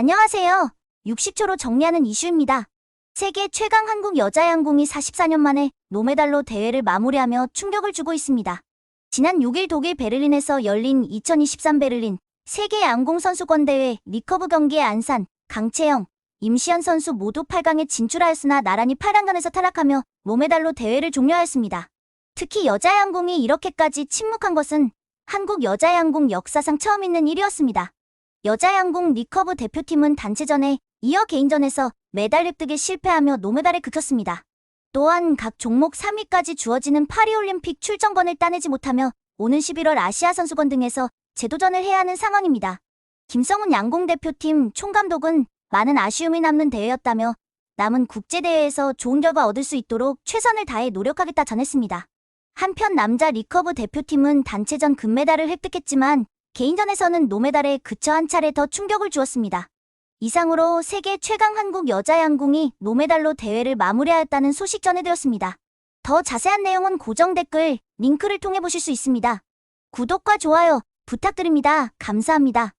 안녕하세요. 60초로 정리하는 이슈입니다. 세계 최강 한국 여자 양궁이 44년 만에 노메달로 대회를 마무리하며 충격을 주고 있습니다. 지난 6일 독일 베를린에서 열린 2023 베를린 세계 양궁 선수권 대회 리커브 경기에 안산, 강채영, 임시현 선수 모두 8강에 진출하였으나 나란히 8강전에서 탈락하며 노메달로 대회를 종료하였습니다. 특히 여자 양궁이 이렇게까지 침묵한 것은 한국 여자 양궁 역사상 처음 있는 일이었습니다. 여자 양궁 리커브 대표팀은 단체전에 이어 개인전에서 메달 획득에 실패하며 노메달에 그쳤습니다. 또한 각 종목 3위까지 주어지는 파리올림픽 출전권을 따내지 못하며 오는 11월 아시아 선수권 등에서 재도전을 해야 하는 상황입니다. 김성훈 양궁 대표팀 총감독은 많은 아쉬움이 남는 대회였다며 남은 국제대회에서 좋은 결과 얻을 수 있도록 최선을 다해 노력하겠다 전했습니다. 한편 남자 리커브 대표팀은 단체전 금메달을 획득했지만 개인전에서는 노메달에 그쳐 한 차례 더 충격을 주었습니다. 이상으로 세계 최강 한국 여자 양궁이 노메달로 대회를 마무리하였다는 소식 전해드렸습니다. 더 자세한 내용은 고정 댓글 링크를 통해 보실 수 있습니다. 구독과 좋아요 부탁드립니다. 감사합니다.